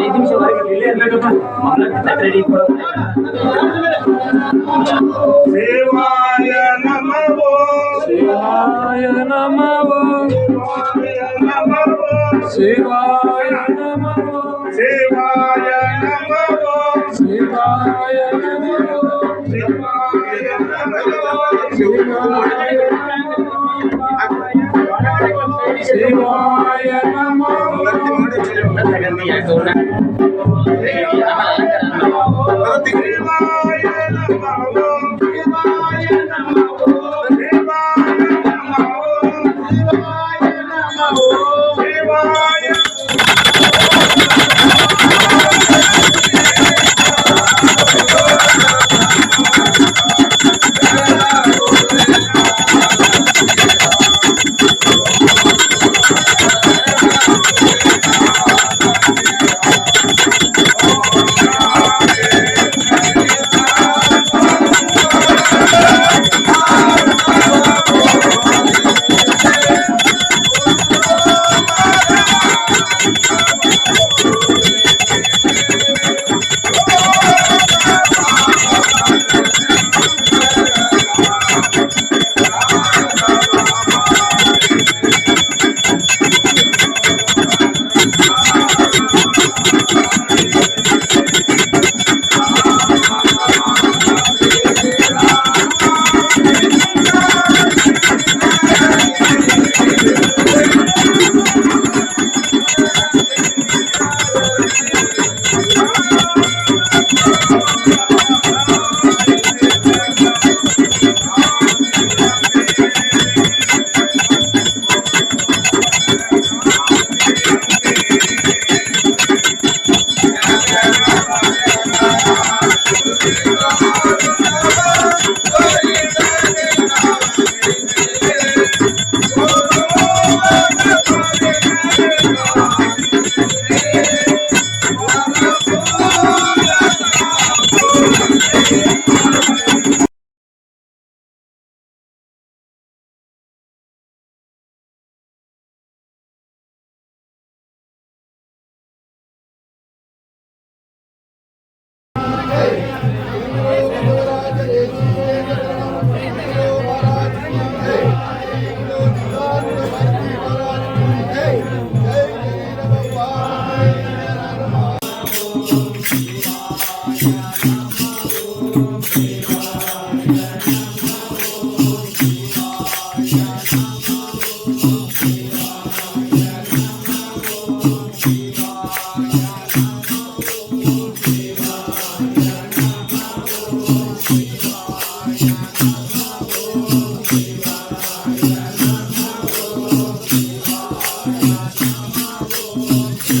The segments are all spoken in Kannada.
ಐದು ನಿಮಿಷ ಹೊರಗೆ ಇಲ್ಲೇ ಇರ್ಬೇಕಪ್ಪ ಮಂಗಳ ತಟ್ಟಿ ರೆಡಿ ಕೊಡು ಶಿವಾಯ ನಮೋ ಶಿವಾಯ ನಮೋ ಶಿವಾಯ ನಮೋ ಶಿವಾಯ ನಮೋ శివాయ నమో శివాయ నమో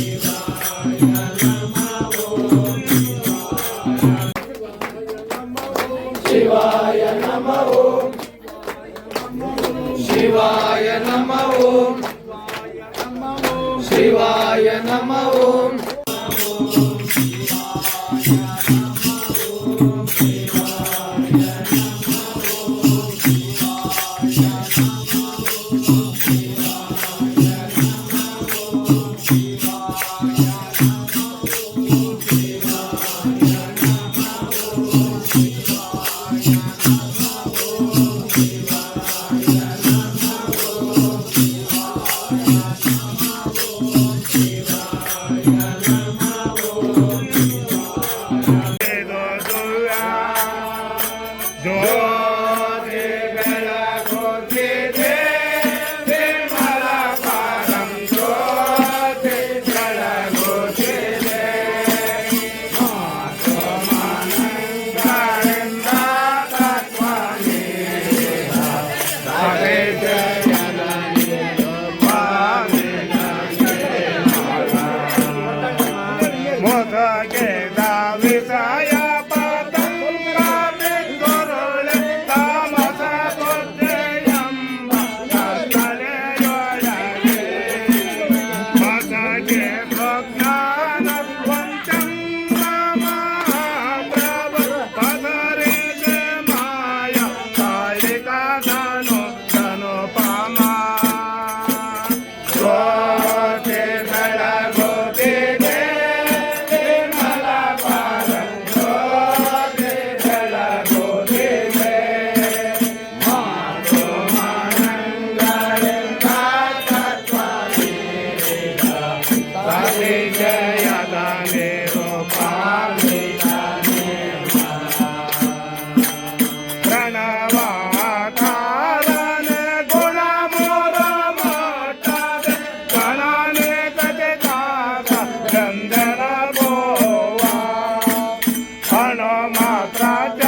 you. atrás.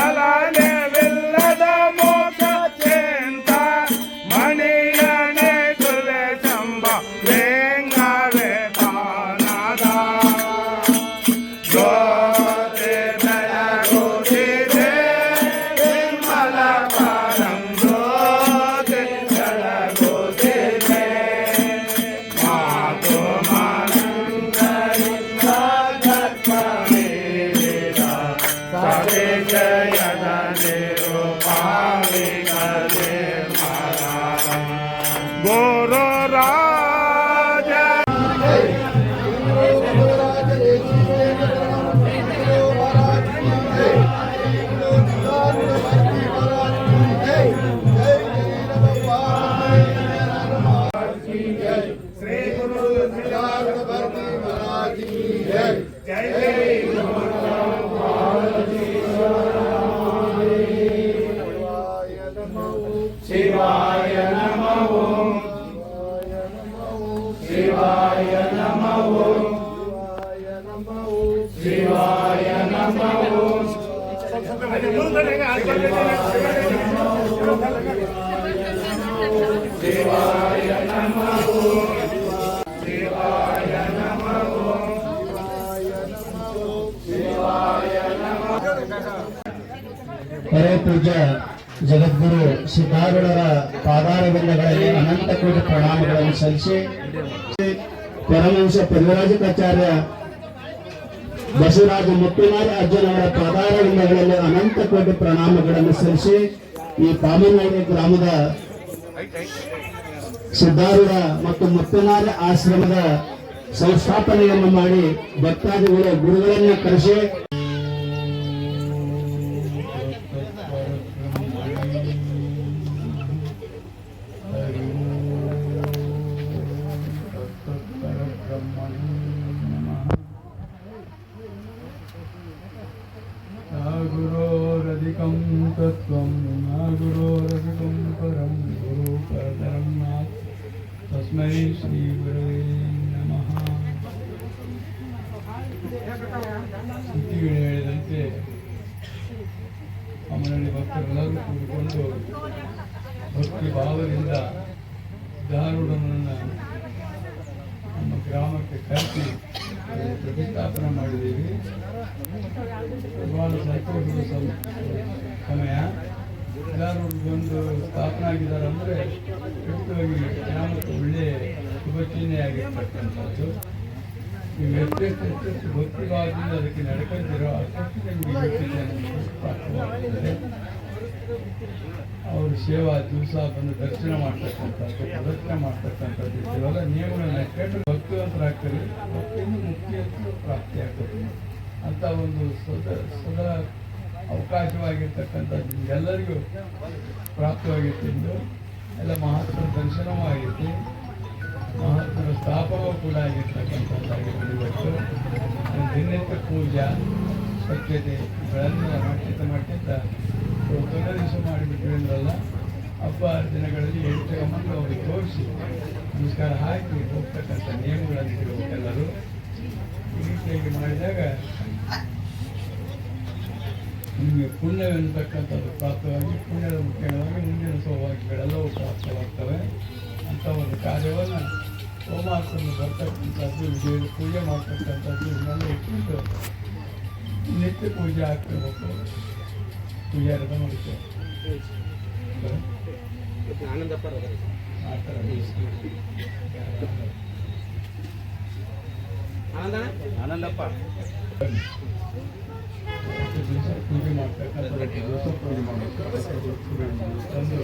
ಪೂಜ್ಯ ಜಗದ್ಗುರು ಸಿದ್ದಾರೂಢರ ಪಾದಾರವಿಂದಗಳಲ್ಲಿ ಅನಂತ ಕೋಟಿ ಪ್ರಣಾಮಗಳನ್ನು ಸಲ್ಲಿಸಿ ಪರಮಹಂಸ ಪದ್ಮರಾಜಕಾಚಾರ್ಯ ಬಸವರಾಜ ಮುತ್ತಿನಾರ ಅಜ್ಜನವರ ಅವರ ಪಾದಾರವಿಂದಗಳಲ್ಲಿ ಅನಂತ ಕೋಟಿ ಪ್ರಣಾಮಗಳನ್ನು ಸಲ್ಲಿಸಿ ಈ ಪಾಮನಹಳ್ಳಿ ಗ್ರಾಮದ ಸಿದ್ದಾರೂಢ ಮತ್ತು ಮುತ್ತಿನಾರ ಆಶ್ರಮದ ಸಂಸ್ಥಾಪನೆಯನ್ನು ಮಾಡಿ ಭಕ್ತಾದಿಗಳು ಗುರುಗಳನ್ನು ಕರೆಸಿ ತಸ್ಮೈ ಶ್ರೀ ಗುರುವೇ ನಮಃ. ಸುದ್ದಿಗಳು ಹೇಳಿದಂತೆ ಅಮ್ಮನಲ್ಲಿ ಭಕ್ತರೆಲ್ಲರೂ ಕೂಡಿಕೊಂಡು ಭಕ್ತಿ ಭಾವದಿಂದ ದಾರುಡನನ್ನು ನಮ್ಮ ಗ್ರಾಮಕ್ಕೆ ಕರೆಸಿ ಪ್ರತಿಷ್ಠಾಪನೆ ಮಾಡಿದ್ದೀವಿ ಸುಮಾರು ಸಮಯ ಎಲ್ಲರೂ ಒಂದು ಸ್ಥಾಪನೆ ಆಗಿದ್ದಾರೆ ಅಂದರೆ ಖಂಡಿತವಾಗಿ ಗ್ರಾಮಕ್ಕೆ ಒಳ್ಳೆಯ ಶುಭ ಚಿಹ್ನೆಯಾಗಿರ್ತಕ್ಕಂಥದ್ದು ನೀವು ಎಷ್ಟೆಷ್ಟು ಭಾವದಿಂದ ಅದಕ್ಕೆ ನಡ್ಕೊಂಡಿರೋ ಅಷ್ಟು ನಿಮಗೆ ಅವರು ಸೇವಾ ದಿವಸ ಬಂದು ದರ್ಶನ ಮಾಡ್ತಕ್ಕಂಥದ್ದು ಪ್ರದರ್ಶನ ಮಾಡ್ತಕ್ಕಂಥದ್ದು ಇವೆಲ್ಲ ನಿಯಮಗಳನ್ನ ಕೆಟ್ಟು ಭಕ್ತಿವಂತರಾಗ್ತಾರೆ. ಮುಖ್ಯ ಮುಕ್ತಿಯಂತೂ ಪ್ರಾಪ್ತಿಯಾಗ್ತದೆ. ಅಂತ ಒಂದು ಸದಾ ಸದಾ ಅವಕಾಶವಾಗಿರ್ತಕ್ಕಂಥದ್ದು. ನಿಮಗೆಲ್ಲರಿಗೂ ಪ್ರಾಪ್ತವಾಗಿತ್ತು ಇಂದು. ಎಲ್ಲ ಮಹಾತ್ಮರ ದರ್ಶನವೂ ಆಗೈತಿ ಮಹತ್ವದ ಸ್ಥಾಪನವೂ ಕೂಡ ಆಗಿರ್ತಕ್ಕಂಥದ್ದಾಗಿರೋದು ಇವತ್ತು ದಿನನಿತ್ಯ ಪೂಜಾ, ಸ್ವಚ್ಛತೆ ಇವುಗಳನ್ನೆಲ್ಲ ಮಾಡ್ತಿದ್ದ ದಿವಸ ಮಾಡಿಬಿಟ್ವಿ ಅಂದ್ರಲ್ಲ ಹಬ್ಬ ದಿನಗಳಲ್ಲಿ ಎಂಟು ಗಮನ ಅವ್ರಿಗೆ ತೋರಿಸಿ ನಮಸ್ಕಾರ ಹಾಕಿ ಹೋಗ್ತಕ್ಕಂಥ ನಿಯಮಗಳನ್ನು ಎಲ್ಲರೂ. ಈ ರೀತಿಯಾಗಿ ಮಾಡಿದಾಗ ನಿಮಗೆ ಪುಣ್ಯವೆಂತಕ್ಕಂಥದ್ದು ಪ್ರಾಪ್ತವಾಗಿ ಪುಣ್ಯದ ಮುಖ್ಯವಾಗಿ ಮುಂದಿನ ಸೌಭಾಗ್ಯಗಳೆಲ್ಲವೂ ಪ್ರಾಪ್ತವಾಗ್ತವೆ ಅಂಥ ಒಂದು ಕಾರ್ಯವನ್ನು ಸೋಮಾಸನ್ನು ಬರ್ತಕ್ಕಂಥದ್ದು ವಿಜಯ ಪೂಜೆ ಮಾಡ್ತಕ್ಕಂಥದ್ದು ಇದನ್ನೆಲ್ಲ ಇಟ್ಬಿಟ್ಟು ನಿತ್ಯ ಪೂಜೆ ಆಗ್ತಿರ್ಬೇಕು. ಪೂಜಾರದ ಮಾಡುತ್ತೆ ಆ ಥರ. ಹತ್ತು ದಿವಸ ಪೂಜೆ ಮಾಡ್ತಕ್ಕಂಥ ದಿವಸ ಪೂಜೆ ಮಾಡಬೇಕು ತಂದು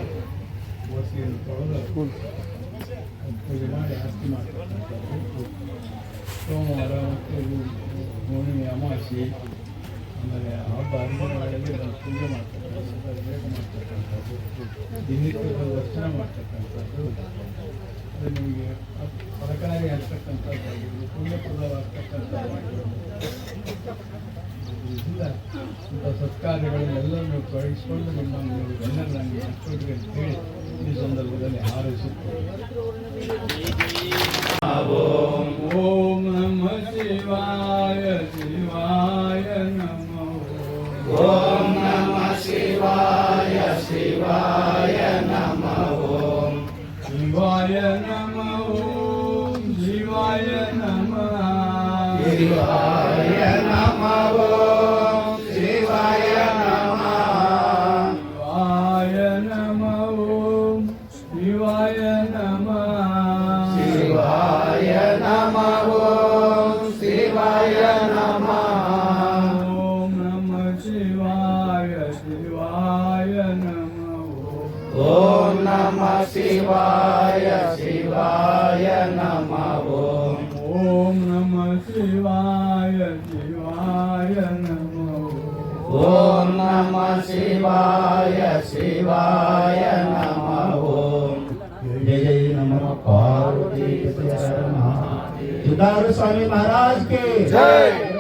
ಓಸಿಯನ್ನು ತೊಳೆದು ಪೂಜೆ ಮಾಡಿ ಆಸ್ತಿ ಮಾಡ್ತಕ್ಕಂಥದ್ದು ಸೋಮವಾರ ಮತ್ತು ಹುಣ್ಣಿಮೆ ಅಮಾವಾಸ್ಯೆ ಆಮೇಲೆ ಹಬ್ಬ ಹರಿದಿನಗಳಲ್ಲಿ ನಾವು ಪೂಜೆ ಮಾಡ್ತಕ್ಕಂಥದ್ದು ಅಭಿಷೇಕ ಮಾಡ್ತಕ್ಕಂಥದ್ದು ದಿನನಿತ್ಯದ ದರ್ಶನ ಮಾಡ್ತಕ್ಕಂಥದ್ದು ಅದು ನಿಮಗೆ ಫಲಕಾರಿ ಆಗ್ತಕ್ಕಂಥದ್ದಾಗಿರ್ಬೋದು ಪುಣ್ಯಪ್ರದವಾಗ್ತಕ್ಕಂಥದ್ದಾಗಿರ್ಬೋದು ಇಂಥ ಸತ್ಕಾರ್ಯಗಳನ್ನೆಲ್ಲ ನೀವು ತೊಡಗಿಸಿಕೊಂಡು ನಿಮ್ಮ ನೀವು ಎಲ್ಲರನ್ನಾಗಿ ಹಚ್ಚೋಟಿಗೆ ಅಂತ ಹೇಳಿ ಈ ಸಂದರ್ಭದಲ್ಲಿ ಹಾರೈಸುತ್ತೇವೆ ಓಂ ನಮ ಶಿವಾಯ ಶಿವಾಯ ನಮೋ ಓಂ ನಮ ಶಿವಾಯ ಶಿವಾಯ ನಮಃ ಓಂ ಶಿವಾಯ ನಮೋ ಶಿವಾಯ ನಮಃ ಶಿವಾಯ ನಮಃ ॐ नमः शिवाय शिवाय नमः ॐ नमः शिवाय शिवाय नमः ॐ नमः शिवाय शिवाय नमः जय जय नमः पार्वती जुदार स्वामी महाराज के। जय।